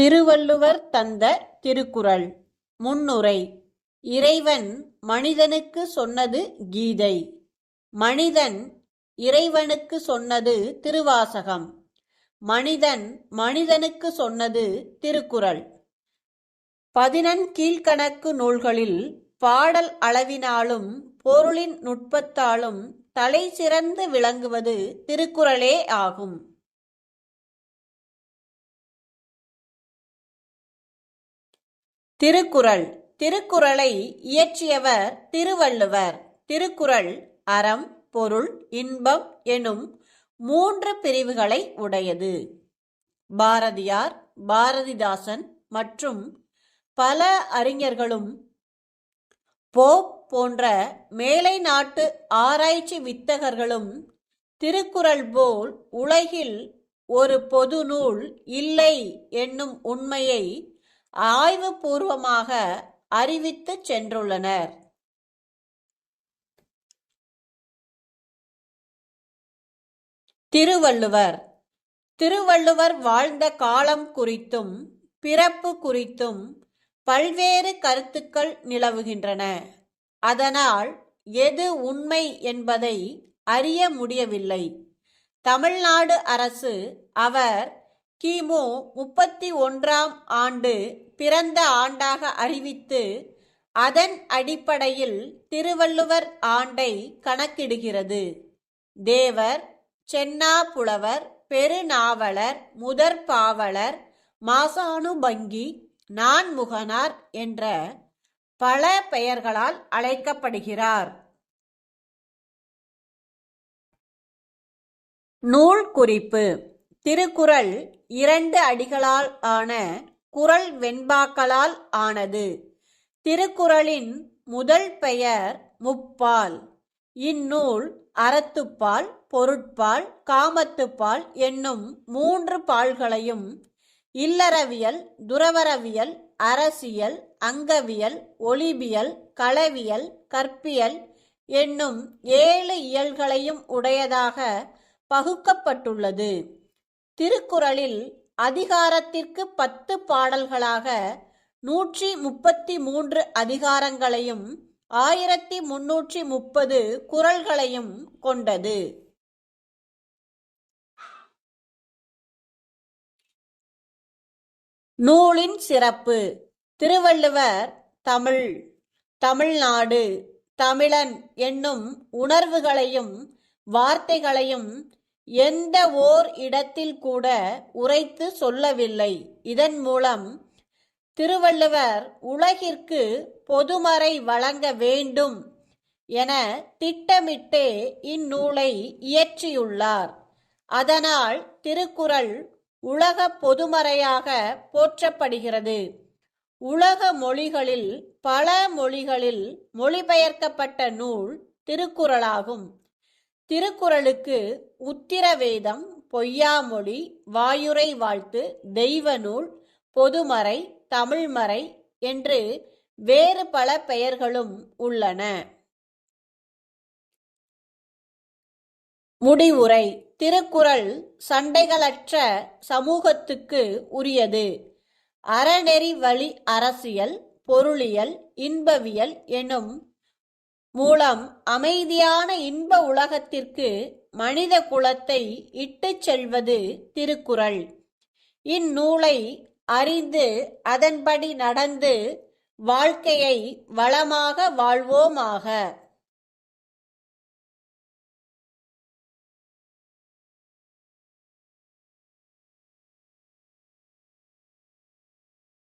திருவள்ளுவர் தந்த திருக்குறள். முன்னுரை. இறைவன் மனிதனுக்கு சொன்னது கீதை. மனிதன் இறைவனுக்கு சொன்னது திருவாசகம். மனிதன் மனிதனுக்கு சொன்னது திருக்குறள். பதினெண் கீழ்க்கணக்கு நூல்களில் பாடல் அளவினாலும் பொருளின் நுட்பத்தாலும் தலை சிறந்து விளங்குவது திருக்குறளே ஆகும். திருக்குறள். திருக்குறளை இயற்றியவர் திருவள்ளுவர். திருக்குறள் அறம் பொருள் இன்பம் எனும் மூன்று பிரிவுகளை உடையது. பாரதியார் பாரதிதாசன் மற்றும் பல அறிஞர்களும் போப் போன்ற மேலை நாட்டு ஆராய்ச்சி வித்தகர்களும் திருக்குறள் போல் உலகில் ஒரு பொது நூல் இல்லை என்னும் உண்மையை ஆய்வுபூர்வமாக அறிவித்து சென்றுள்ளனர். திருவள்ளுவர். திருவள்ளுவர் வாழ்ந்த காலம் குறித்தும் பிறப்பு குறித்தும் பல்வேறு கருத்துக்கள் நிலவுகின்றன. அதனால் எது உண்மை என்பதை அறிய முடியவில்லை. தமிழ்நாடு அரசு அவர் கிமு முப்பத்தி ஒன்றாம் ஆண்டு பிறந்த ஆண்டாக அறிவித்து அதன் அடிப்படையில் திருவள்ளுவர் ஆண்டை கணக்கிடுகிறது. தேவர் சென்னா புலவர் பெருநாவலர் முதற் பாவலர் மாசானுபங்கி நான்முகனார் என்ற பல பெயர்களால் அழைக்கப்படுகிறார். நூல் குறிப்பு. திருக்குறள் இரண்டு அடிகளால் ஆன குறள் வெண்பாக்களால் ஆனது. திருக்குறளின் முதல் பெயர் முப்பால். இந்நூல் அறத்துப்பால் பொருட்பால் காமத்துப்பால் என்னும் மூன்று பால்களையும் இல்லறவியல் துறவரவியல் அரசியல் அங்கவியல் ஒளிபியல் களவியல் கற்பியல் என்னும் ஏழு இயல்களையும் உடையதாக பகுக்கப்பட்டுள்ளது. திருக்குறளில் அதிகாரத்திற்கு பத்து பாடல்களாக நூற்றி முப்பத்தி மூன்று அதிகாரங்களையும் ஆயிரத்தி முன்னூற்றி முப்பது குறள்களையும் கொண்டது. நூலின் சிறப்பு. திருவள்ளுவர் தமிழ் தமிழ்நாடு தமிழன் என்னும் உணர்வுகளையும் வார்த்தைகளையும் எந்த ஓர் இடத்தில் கூட உரைத்து சொல்லவில்லை. இதன் மூலம் திருவள்ளுவர் உலகிற்கு பொதுமறை வழங்க வேண்டும் என திட்டமிட்டே இந்நூலை இயற்றியுள்ளார். அதனால் திருக்குறள் உலக பொதுமறையாக போற்றப்படுகிறது. உலக மொழிகளில் பல மொழிகளில் மொழிபெயர்க்கப்பட்ட நூல் திருக்குறளாகும். திருக்குறளுக்கு உத்திரவேதம் பொய்யாமொழி வாயுரை வாழ்த்து தெய்வ நூல் பொதுமறை தமிழ்மறை என்று வேறு பல பெயர்களும் உள்ளன. முடிவுரை. திருக்குறள் சண்டைகளற்ற சமூகத்துக்கு உரியது. அறநெறி வழி அரசியல் பொருளியல் இன்பவியல் எனும் மூலம் அமைதியான இன்ப உலகத்திற்கு மனித குலத்தை இட்டுச் செல்வது திருக்குறள். இந்நூலை அறிந்து அதன்படி நடந்து வாழ்க்கையை வளமாக வாழ்வோமாக.